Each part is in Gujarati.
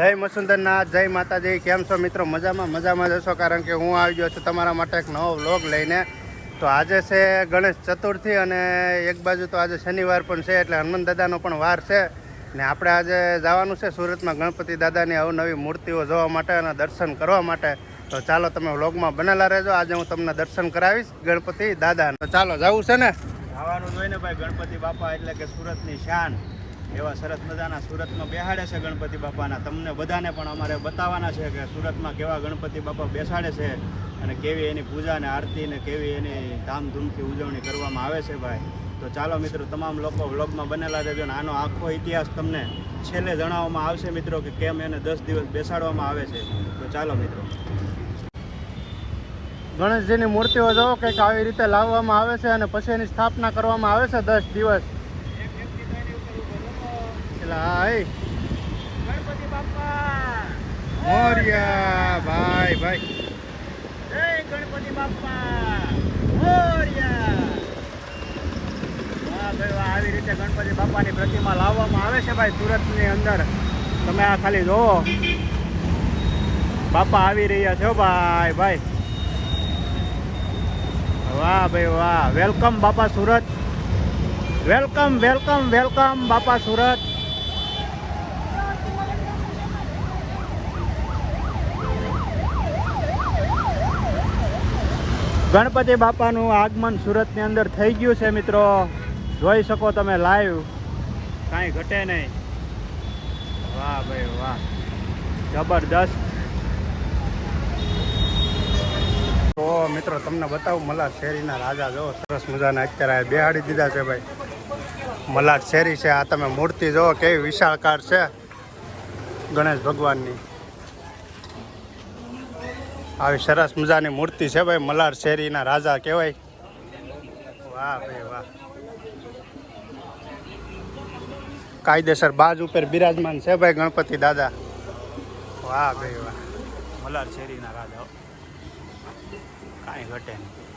જય મસુંદરનાથ, જય માતાજી, કેમ છો મિત્રો? મજામાં મજામાં જશો કારણ કે હું આવી ગયો છું તમારા માટે એક નવો વ્લોગ લઈને. તો આજે છે ગણેશ ચતુર્થી અને એક બાજુ તો આજે શનિવાર પણ છે, એટલે હનુમાન દાદાનો પણ વાર છે. ને આપણે આજે જવાનું છે સુરતમાં ગણપતિ દાદાની અવનવી મૂર્તિઓ જોવા માટે અને દર્શન કરવા માટે. તો ચાલો તમે વ્લોગમાં બનેલા રહેજો. આજે હું તમને દર્શન કરાવીશ ગણપતિ દાદા ચાલો, જવું છે ને? જવાનું જોઈને ભાઈ ગણપતિ બાપા એટલે કે સુરતની શાન. એવા સરસ મજાના સુરતમાં બેહાડે છે ગણપતિ બાપાના. તમને બધાને પણ અમારે બતાવવાના છે કે સુરતમાં કેવા ગણપતિ બાપા બેસાડે છે અને કેવી એની પૂજા અને આરતી ને કેવી એની ધામધૂમથી ઉજવણી કરવામાં આવે છે ભાઈ. તો ચાલો મિત્રો, તમામ લોકો વ્લોગમાં બનેલા રહેજો અને આનો આખો ઇતિહાસ તમને છેલ્લે જણાવવામાં આવશે મિત્રો કે કેમ એને દસ દિવસ બેસાડવામાં આવે છે. તો ચાલો મિત્રો. ગણેશજીની મૂર્તિઓ જોવો કંઈક આવી રીતે લાવવામાં આવે છે અને પછી એની સ્થાપના કરવામાં આવે છે દસ દિવસ. ગણપતિ બાપા. મોરિયા ભાઈ ભાઈ. જય ગણપતિ બાપા. મોરયા. વાહ ભાઈ વાહ આવી રીતે ગણપતિ બાપાની પ્રતિમા લાવવામાં આવે છે ભાઈ સુરતની અંદર. તમે આ ખાલી જોવો બાપા આવી રહ્યા છો ભાઈ ભાઈ. વાહ ભાઈ વાહ. વેલકમ બાપા સુરત. વેલકમ વેલકમ વેલકમ બાપા સુરત. ગણપતિ બાપાનું આગમન સુરતની અંદર થઈ ગયું છે, મિત્રો. જોઈ શકો તમે લાઈવ કાંઈ ઘટે નહીં. વાહ ભાઈ, વાહ. જબરદસ્ત. તો મિત્રો, તમને બતાવું, મલાડ શેરીના રાજા જો, સરસ મજાના અત્યારે બેહાડી દીધા છે ભાઈ. મલાડ શેરી છે, આ તમે મૂર્તિ જુઓ કેવી વિશાળકાર છે. ગણેશ ભગવાનની. આવી સરસ મજાની મૂર્તિ છે ભાઈ, મલાર શેરીના રાજા કહેવાય. વાહ ભાઈ, વાહ. કાયદેસર બાજ ઉપર બિરાજમાન છે ભાઈ ગણપતિ દાદા. વાહ ભાઈ, વાહ. મલાર શેરીના રાજા કાંઈ ઘટે નહીં.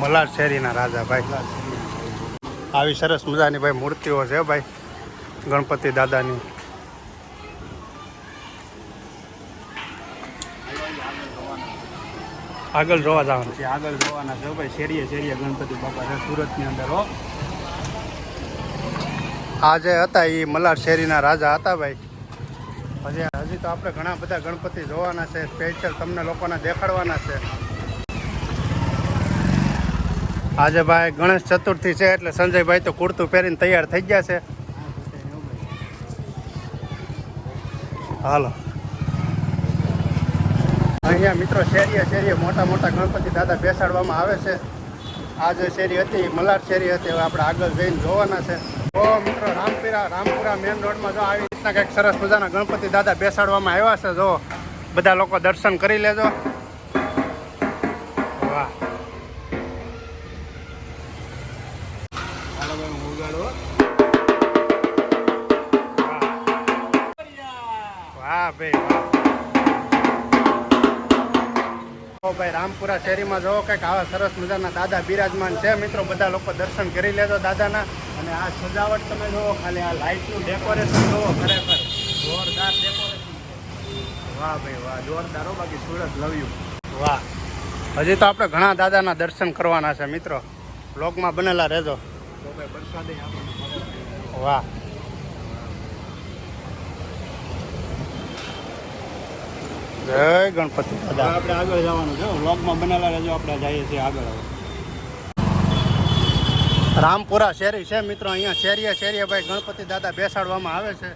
મલાડ શેરીના રાજા ભાઈ. આવી સરસ મજાની ભાઈ મૂર્તિઓ છે ભાઈ. ગણપતિ દાદાની. આગળ જોવા જવાનું. છે આગળ જોવાના છે ભાઈ. શેરીએ શેરીએ ગણપતિ બાપા છે સુરતની અંદર હો. આ જે હતા એ મલાડ શેરીના રાજા હતા ભાઈ. હજી હજી તો આપણે ઘણા બધા ગણપતિ જોવાના છે સ્પેશિયલ તમને લોકોને દેખાડવાના છે. આજે ભાઈ ગણેશ ચતુર્થી છે, એટલે સંજયભાઈ તો કુર્તું પહેરીને તૈયાર થઈ ગયા છે. હાલો. અહીંયા મિત્રો શેરીએ શેરીએ મોટા મોટા ગણપતિ દાદા બેસાડવામાં આવે છે. આ જે શેરી હતી મલાડ શેરી હતી, હવે આપણે આગળ જઈને જોવાના છે. તો મિત્રો, રામપીરા રામપુરા મેન રોડમાં જો આવી રીતના કંઈક સરસ મજાના ગણપતિ દાદા બેસાડવામાં આવ્યા છે, જો બધા લોકો દર્શન કરી લેજો. વાહ. વાહ. ભાઈ ભાઈ રામપુરા શેરીમાં જોવો કંઈક આવા સરસ મજાના દાદા બિરાજમાન છે. મિત્રો બધા લોકો દર્શન કરી લેજો દાદાના. અને આ સજાવટ તમે જોવો ખાલી આ લાઇટનું ડેકોરેશન જોવો ખરેખર. જોરદાર ડેકોરેશન વાહ ભાઈ વાહ જોરદાર હો બાકી સુરત લવ્યું વાહ. હજી તો આપણે ઘણા દાદાના દર્શન કરવાના છે મિત્રો. બ્લોગમાં બનેલા રહેજો. તો ભાઈ વાહ. જય ગણપતિ. આપણે આગળ જવાનું છે. વ્લોગમાં બનેલા રહેજો. આપણે જઈએ છીએ આગળ રામપુરા શેરી છે મિત્રો. અહીંયા શેરીએ શેરીએ ભાઈ ગણપતિ દાદા બેસાડવામાં આવે છે.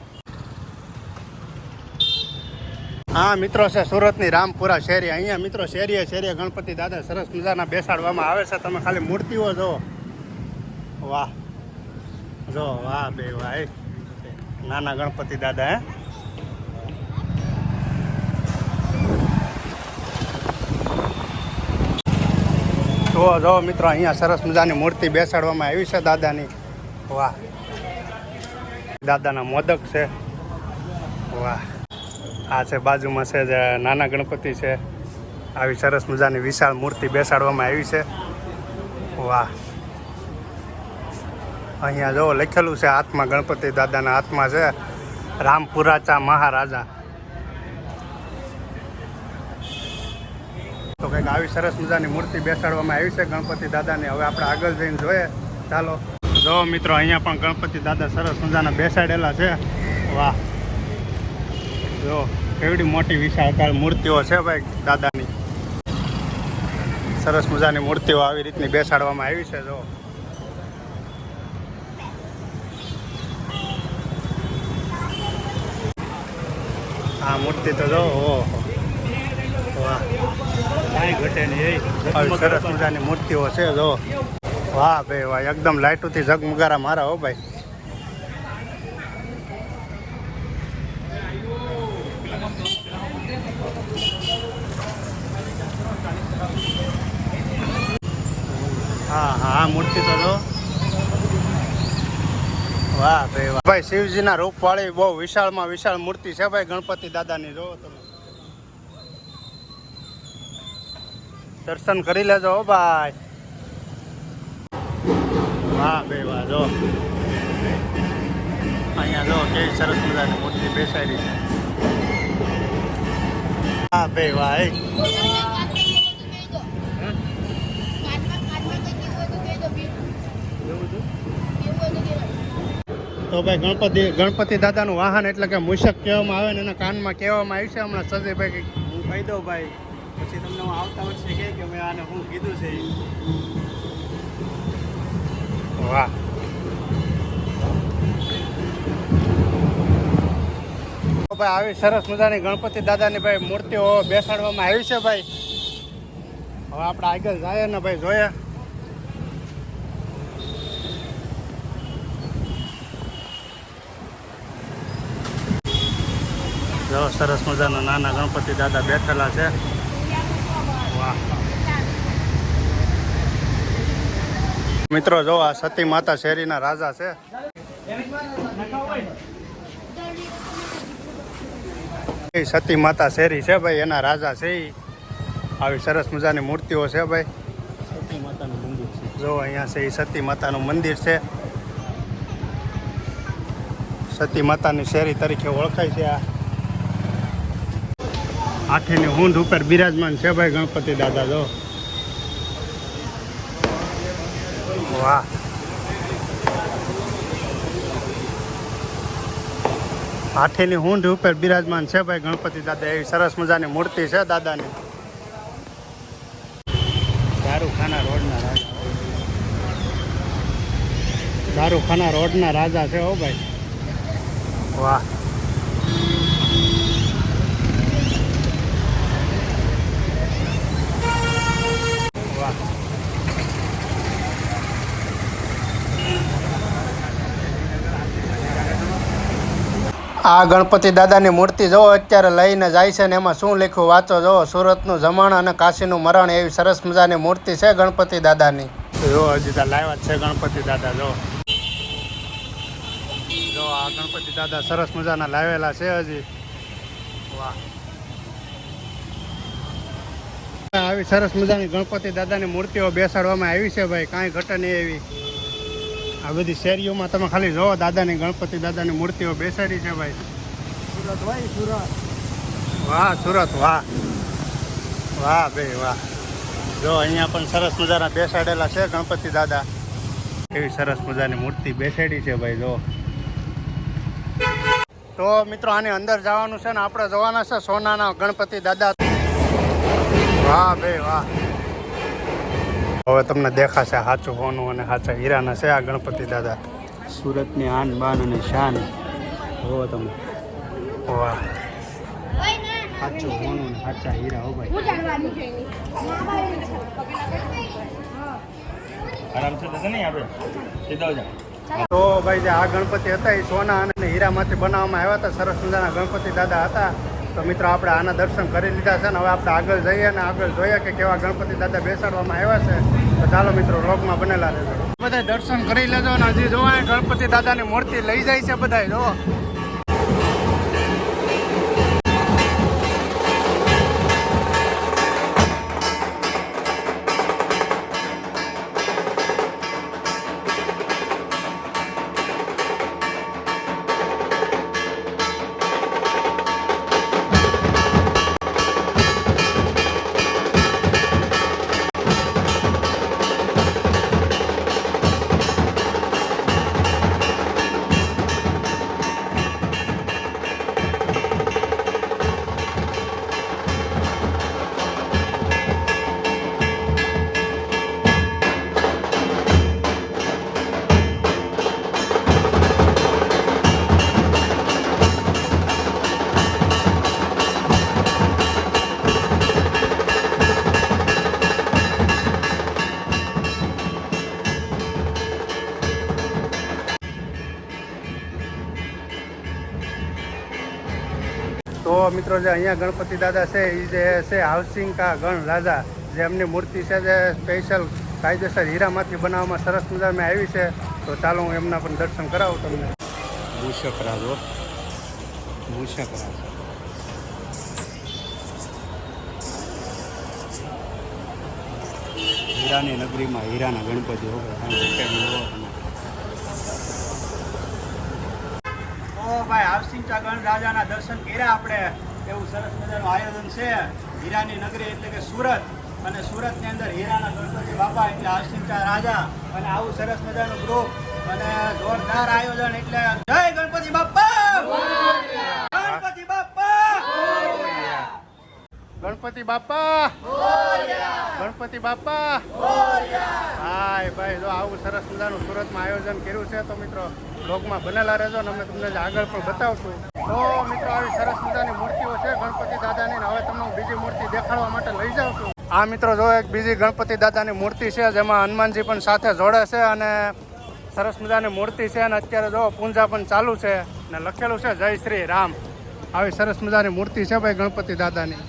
હા મિત્રો છે સુરતની રામપુરા શેરી. અહીંયા મિત્રો શેરીએ શેરીએ ગણપતિ દાદા સરસ મજાના બેસાડવામાં આવે છે. તમે ખાલી મૂર્તિઓ જો વાહ. જો વાહ બે વાહ. નાના ગણપતિ દાદા હે. જો જો મિત્રો, અહીંયા સરસ મજાની મૂર્તિ બેસાડવામાં આવી છે દાદાની. વાહ. દાદાના મોદક છે. વાહ. આ છે, બાજુમાં છે જે નાના ગણપતિ છે. આવી સરસ મજાની વિશાળ મૂર્તિ બેસાડવામાં આવી છે. વાહ. અહીંયા જો લખેલું છે હાથમાં ગણપતિ દાદાના હાથમાં છે. રામપુરાચા મહારાજા. તો આવી સરસ મજાની મૂર્તિ બેસાડવામાં આવી છે ગણપતિ દાદાની. હવે આપણે આગળ જઈને જોઈએ. ચાલો. જો મિત્રો, અહીંયા પણ ગણપતિ દાદા સરસ મજાના બેસાડેલા છે. વાહ. જો, કેવડી મોટી વિશાળકાળ મૂર્તિઓ છે ભાઈ દાદાની. સરસ મજાની મૂર્તિઓ આવી રીતની બેસાડવામાં આવી છે, જો. આ મૂર્તિ તો જો, ઓહો. વાહ. કાંઈ ઘટે નહીં સરસ મજાની મૂર્તિઓ છે જો. વાહ ભાઈ વાહ એકદમ લાઇટોથી ઝગમગારા મારા હો ભાઈ. હા હા મૂર્તિ તો જો. વાહ ભાઈ વાહ. ભાઈ શિવજીના રૂપવાળી બહુ વિશાળમાં વિશાળ મૂર્તિ છે ભાઈ ગણપતિ દાદાની જો તમે. દર્શન કરી લેજો હો ભાઈ. વાહ ભાઈ વાહ જો. અહીંયા જો કેવી સરસ મજાની મૂર્તિ બેસાડી છે. હા ભાઈ વાહ તો ભાઈ ગણપતિ ગણપતિ દાદાનું વાહન એટલે કે મૂષક કહેવામાં આવે ને એના કાનમાં કહેવામાં આવ્યું છે. હમણાં સજીભાઈ હું કહી દઉં ભાઈ. પછી તમને હું આવતા વર્ષે કહે કે મેં આને હું કીધું છે. વાહ. ભાઈ આવી સરસ મજાની ગણપતિ દાદાની ભાઈ મૂર્તિઓ બેસાડવામાં આવી છે ભાઈ. હવે આપણે આગળ જઈએ ને ભાઈ જોઈએ. સરસ મજાના નાના ગણપતિ દાદા બેઠેલા છે. મિત્રો, જો આ સતી માતા શેરીના રાજા છે. સતી માતા શેરી છે ભાઈ, એના રાજા છે આવી સરસ મજાની મૂર્તિઓ છે ભાઈ. સતી માતાનું મંદિર છે જો અહીંયા છે એ સતી માતાનું મંદિર છે. સતી માતાની શેરી તરીકે ઓળખાય છે આ. હાથીની ઊંઢ ઉપર બિરાજમાન છે ભાઈ ગણપતિ દાદા જો. વાહ. હાથીની ઊંઢ ઉપર બિરાજમાન છે ભાઈ ગણપતિ દાદા. એવી સરસ મજાની મૂર્તિ છે દાદાની. દારૂખાના રોડના રાજા. દારૂખાના રોડના રાજા છે હો ભાઈ. વાહ વાહ. આ ગણપતિ દાદાની મૂર્તિ જોવો, અત્યારે લઈને જાય છે ને એમાં શું લખ્યું? વાંચો જો સુરતનું જમણ અને કાશીનું મરણ, એવી સરસ મજાની મૂર્તિ છે ગણપતિ દાદાની. જો, હજી લાવ્યા છે ગણપતિ દાદા, જો. જો, આ ગણપતિ દાદા સરસ મજાના લાવેલા છે હજી. વાહ. આવી સરસ મજાની ગણપતિ દાદાની મૂર્તિઓ બેસાડવામાં આવી છે ભાઈ, કાંઈ ઘટે નહીં એવી. આ બધી શેરીઓમાં તમે ખાલી જોવો દાદાની ગણપતિ દાદાની મૂર્તિઓ બેસાડી છે ભાઈ. સુરત ભાઈ સુરત. વાહ સુરત વાહ. વાહ ભાઈ વાહ. જો અહીંયા પણ સરસ મજાના બેસાડેલા છે ગણપતિ દાદા. એવી સરસ મજાની મૂર્તિ બેસાડી છે ભાઈ જો. તો મિત્રો આની અંદર જવાનું છે ને આપણે જવાના છે સોનાના ગણપતિ દાદા. વાહ ભાઈ વાહ. હવે તમને દેખાશે સાચું હોનું અને સાચા હીરાના છે આ ગણપતિ દાદા. સુરતની આન બાન અને શાન. હો તમે. વાહ. સાચું હોનું સાચા હીરા હો ભાઈ. તો નહીં આપણે? સીધો જા. તો ભાઈ જે આ ગણપતિ હતા એ સોના અને હીરામાંથી બનાવવામાં આવ્યા હતા. સરસ મજાના ગણપતિ દાદા હતા. તો મિત્રો આપણે આના દર્શન કરી લીધા છે ને હવે આપણે આગળ જઈએ અને આગળ જોઈએ કે કેવા ગણપતિ દાદા બેસાડવામાં આવ્યા છે. તો ચાલો મિત્રો રોગમાં બનેલા રહેજો. બધા દર્શન કરી લેજો અને હજી જોવા ગણપતિ દાદાની મૂર્તિ લઈ જાય છે બધા જો મિત્રો જે અહીંયા ગણપતિ દાદા છે એ જે છે હાઉસિંગ કા ગણ રાજા જે એમની મૂર્તિ છે જે સ્પેશિયલ કાયદેસર હીરામાંથી બનાવવામાં સરસ મજામાં આવી છે. તો ચાલો હું એમના પણ દર્શન કરાવું તમને. મૂષક રાજો. મૂષક રાજો. હીરાની નગરીમાં હીરાના ગણપતિ હોય ઓ ભાઈ હાવસિંગ ચાગણ રાજાના દર્શન કર્યા આપણે. એવું સરસ મજાનું આયોજન છે. હીરાની નગરી એટલે કે સુરત. અને સુરતની અંદર હીરાના ગણપતિ બાપા એટલે હાવસિંચા રાજા. અને આવું સરસ મજાનું ગ્રુપ અને જોરદાર આયોજન એટલે જય ગણપતિ બાપા! ગણપતિ બાપા! ગણપતિ બાપા! હાય ભાઈ, જો આવું સરસ મજાનું સુરતમાં આયોજન કર્યું છે તો મિત્રો બ્લોગમાં બનેલા રહેજો અને અમે તમને આગળ પણ બતાવશું. તો મિત્રો, આવી સરસ મજાની મૂર્તિઓ છે. ગણપતિ દાદાની હવે તમને બીજી મૂર્તિ દેખાડવા માટે લઈ જાઉં આ મિત્રો જો એક બીજી ગણપતિ દાદાની મૂર્તિ છે, જેમાં હનુમાનજી પણ સાથે જોડે છે અને સરસ મજાની મૂર્તિ છે અને અત્યારે જો પૂંજા પણ ચાલુ છે ને લખેલું છે, જય શ્રી રામ. આવી સરસ મજાની મૂર્તિ છે ભાઈ ગણપતિ દાદાની.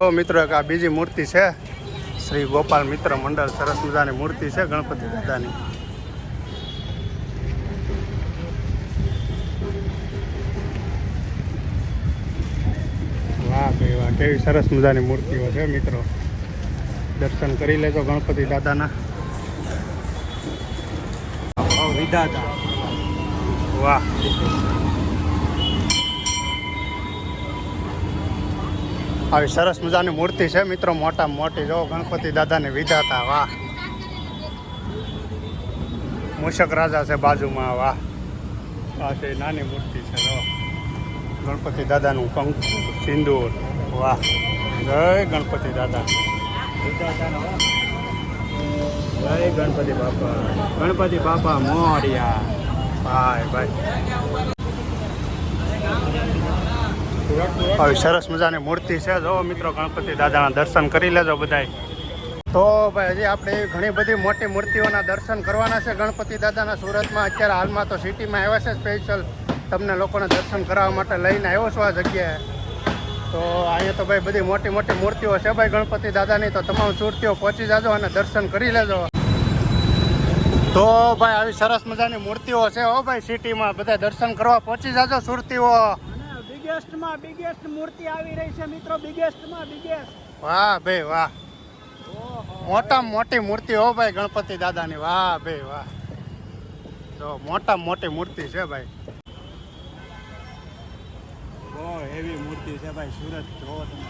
તો મિત્રો એક આ બીજી મૂર્તિ છે, શ્રી ગોપાલ મિત્ર મંડળ સરસ મજાની મૂર્તિ છે ગણપતિ દાદાની વાહ ભાઈ વાહ કેવી સરસ મજાની મૂર્તિઓ છે મિત્રો. દર્શન કરી લેજો ગણપતિ દાદાના. વિધાતા વાહ. આવી સરસ મજાની મૂર્તિ છે મિત્રો મોટા મોટી. જો ગણપતિ દાદાની વિધાતા વાહ. મૂષક રાજા છે બાજુમાં વાહ. આ છે નાની મૂર્તિ છે જો. ગણપતિ દાદાનું કંકુ સિંદૂર. વાહ. જય ગણપતિ દાદા. જય ગણપતિ બાપા. ગણપતિ બાપા મોર્યા. ભાઈ ભાઈ. આવી સરસ મજાની મૂર્તિ છે. જો મિત્રો ગણપતિ દાદાના દર્શન કરી લેજો બધાય. તો ભાઈ, હજી આપણે ઘણી બધી મોટી મૂર્તિઓના દર્શન કરવાના છે ગણપતિ દાદાના સુરતમાં. અત્યારે હાલમાં તો સિટીમાં આવ્યા છે સ્પેશિયલ તમને લોકોને દર્શન કરાવવા માટે લઈને આવ્યો છું આ જગ્યાએ. તો અહીંયા તો ભાઈ બધી મોટી મોટી મૂર્તિઓ છે ભાઈ ગણપતિ દાદાની. તો તમામ સુરતીઓ પહોંચી જાજો અને દર્શન કરી લેજો. તો ભાઈ આવી સરસ મજાની મૂર્તિઓ છે હો ભાઈ સિટીમાં. બધા દર્શન કરવા પહોંચી જાજો સુરતીઓ. બિગેસ્ટમાં બિગેસ્ટ મૂર્તિ આવી રહી છે મિત્રો બિગેસ્ટમાં બિગેસ્ટ વાહ ભાઈ વાહ. મોટામાં મોટી મૂર્તિ હો ભાઈ ગણપતિ દાદાની. વાહ ભાઈ વાહ. તો મોટામાં મોટી મૂર્તિ છે ભાઈ. બહુ હેવી મૂર્તિ છે ભાઈ, સુરત જોવો તમે.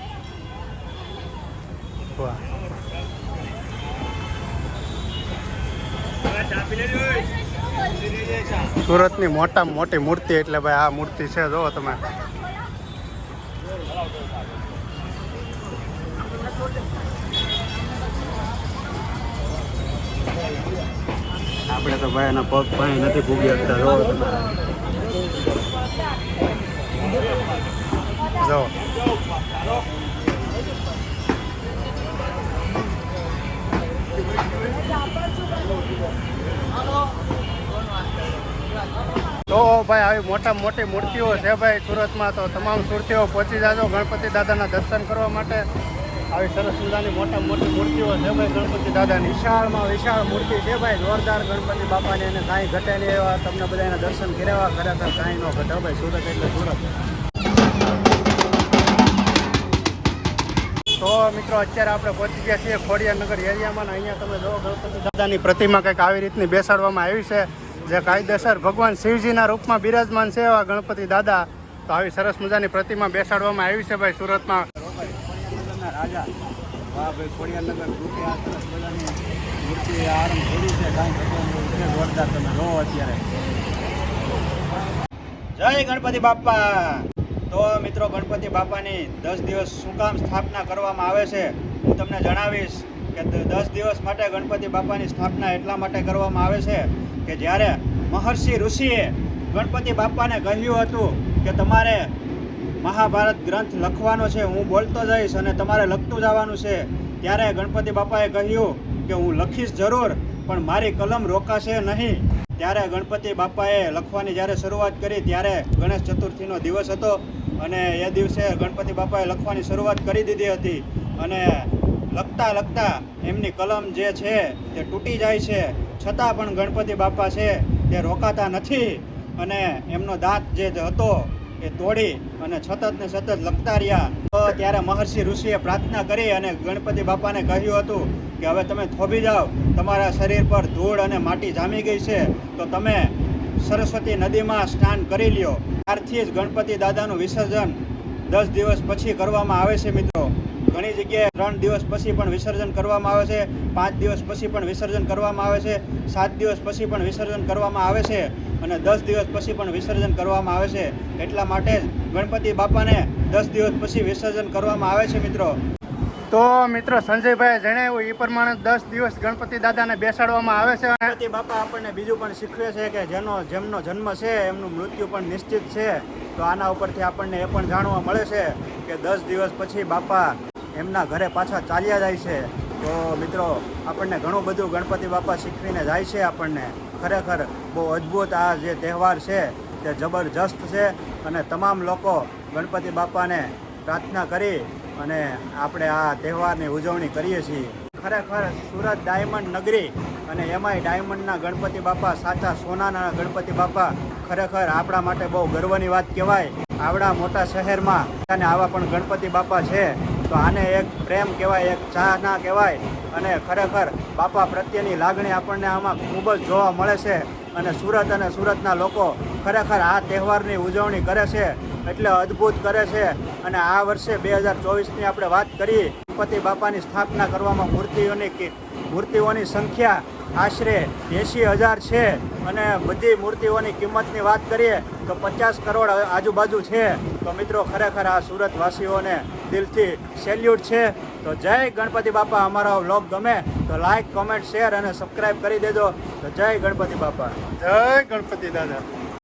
વાહ. સુરતની મોટામાં મોટી મૂર્તિ એટલે ભાઈ આ મૂર્તિ છે જોવો તમે. આપણે તો ભાઈ એના પગ પાણી નથી ભૂગી શકતા જોવો તમે. જો તો ભાઈ, આવી મોટા મોટી મૂર્તિઓ છે ભાઈ સુરતમાં. તો તમામ સુરતીઓ પહોંચી જાજો ગણપતિ દાદાના દર્શન કરવા માટે. આવી સરસ મજાની મોટા મોટી મૂર્તિઓ છે ભાઈ ગણપતિ દાદાની વિશાળમાં વિશાળ મૂર્તિ છે ભાઈ, જોરદાર ગણપતિ બાપાની એને કાંઈ ઘટે નહીં એવા તમને બધાના દર્શન કર્યા ખરેખર કાંઈ ન ઘટે ભાઈ, સુરત એટલે સુરત. તો મિત્રો અત્યારે આપણે પહોંચી ગયા છીએ ખોડિયાનગર એરિયામાં અહીંયા તમે જો ગણપતિ દાદાની પ્રતિમા કંઈક આવી રીતની બેસાડવામાં આવી છે. જે કાયદેસર ભગવાન શિવજીના રૂપમાં બિરાજમાન છે એવા ગણપતિ દાદા. તો આવી સરસ મજાની પ્રતિમા બેસાડવામાં આવી છે ભાઈ સુરતમાં. રાજા. વાહ ભાઈ ખોડિયારનગર ગ્રુપે આ સરસ મજાની મૂર્તિ આરંભ કરી છે. કાંઈ છે જોરદાર તમે. રહો અત્યારે. જય ગણપતિ બાપા તો મિત્રો, ગણપતિ બાપાની દસ દિવસ શું કામ સ્થાપના કરવામાં આવે છે. હું તમને જણાવીશ કે દસ દિવસ માટે ગણપતિ બાપાની સ્થાપના એટલા માટે કરવામાં આવે છે કે જ્યારે મહર્ષિ ઋષિએ ગણપતિ બાપાને કહ્યું હતું કે તમારે મહાભારત ગ્રંથ લખવાનો છે, હું બોલતો જઈશ અને તમારે લખતું જવાનું છે. ત્યારે ગણપતિ બાપાએ કહ્યું કે હું લખીશ જરૂર, પણ મારી કલમ રોકાશે નહીં. ત્યારે ગણપતિ બાપાએ લખવાની જ્યારે શરૂઆત કરી, ત્યારે ગણેશ ચતુર્થીનો દિવસ હતો અને એ દિવસે ગણપતિ બાપાએ લખવાની શરૂઆત કરી દીધી હતી. અને લખતા લખતા એમની કલમ જે છે, તે તૂટી જાય છે. છતાં પણ ગણપતિ બાપા છે, તે રોકાતા નથી. અને એમનો દાંત જે હતો એ તોડી અને સતત ને સતત લખતા રહ્યા. તો ત્યારે મહર્ષિ ઋષિએ પ્રાર્થના કરી અને ગણપતિ બાપાને કહ્યું હતું કે હવે તમે થોભી જાઓ, તમારા શરીર પર ધૂળ અને માટી જામી ગઈ છે, તો તમે સરસ્વતી નદીમાં સ્નાન કરી લ્યો. ત્યારથી જ ગણપતિ દાદાનું વિસર્જન દસ દિવસ પછી કરવામાં આવે છે મિત્રો. ઘણી જગ્યાએ ત્રણ દિવસ પછી પણ વિસર્જન કરવામાં આવે છે, પાંચ દિવસ પછી પણ વિસર્જન કરવામાં આવે છે, સાત દિવસ પછી પણ વિસર્જન કરવામાં આવે છે. અને દસ દિવસ પછી પણ વિસર્જન કરવામાં આવે છે. એટલા માટે જ ગણપતિ બાપાને દસ દિવસ પછી વિસર્જન કરવામાં આવે છે મિત્રો. તો મિત્રો સંજયભાઈ જણાવ્યું એ પ્રમાણે દસ દિવસ ગણપતિ દાદાને બેસાડવામાં આવે છે. ગણપતિ બાપા આપણને બીજું પણ શીખવે છે કે જેનો જેમનો જન્મ છે એમનું મૃત્યુ પણ નિશ્ચિત છે. તો આના ઉપરથી આપણને એ પણ જાણવા મળે છે કે દસ દિવસ પછી બાપા એમના ઘરે પાછા ચાલ્યા જાય છે. તો મિત્રો, આપણને ઘણું બધું ગણપતિ બાપા શીખવીને જાય છે આપણને. ખરેખર બહુ અદ્ભુત આ જે તહેવાર છે, તે જબરજસ્ત છે અને તમામ લોકો ગણપતિ બાપાને પ્રાર્થના કરી અને આપણે આ તહેવારની ઉજવણી કરીએ છીએ. ખરેખર સુરત ડાયમંડ નગરી અને એમાંય ડાયમંડના ગણપતિ બાપા, સાચા સોનાના ગણપતિ બાપા ખરેખર આપણા માટે બહુ ગર્વની વાત કહેવાય. આવડા મોટા શહેરમાં અને આવા પણ ગણપતિ બાપા છે. તો આને એક પ્રેમ કહેવાય, એક ચાહના કહેવાય અને ખરેખર બાપા પ્રત્યેની લાગણી આપણને આમાં ખૂબ જ જોવા મળે છે અને સુરત અને સુરતના લોકો ખરેખર આ તહેવારની ઉજવણી કરે છે, એટલે અદ્ભુત કરે છે. અને આ વર્ષે બે હજાર ચોવીસની આપણે વાત કરી, ગણપતિ બાપાની સ્થાપના કરવામાં મૂર્તિઓની મૂર્તિઓની સંખ્યા આશરે એંશી હજાર છે અને બધી મૂર્તિઓની કિંમતની વાત કરીએ તો પચાસ કરોડ આજુબાજુ છે. તો મિત્રો, ખરેખર આ સુરતવાસીઓને દિલથી સેલ્યુટ છે. તો જય ગણપતિ બાપા, અમારો વ્લોગ ગમે તો લાઈક, કોમેન્ટ, શેર અને સબસ્ક્રાઈબ કરી દેજો. તો જય ગણપતિ બાપા. જય ગણપતિ દાદા.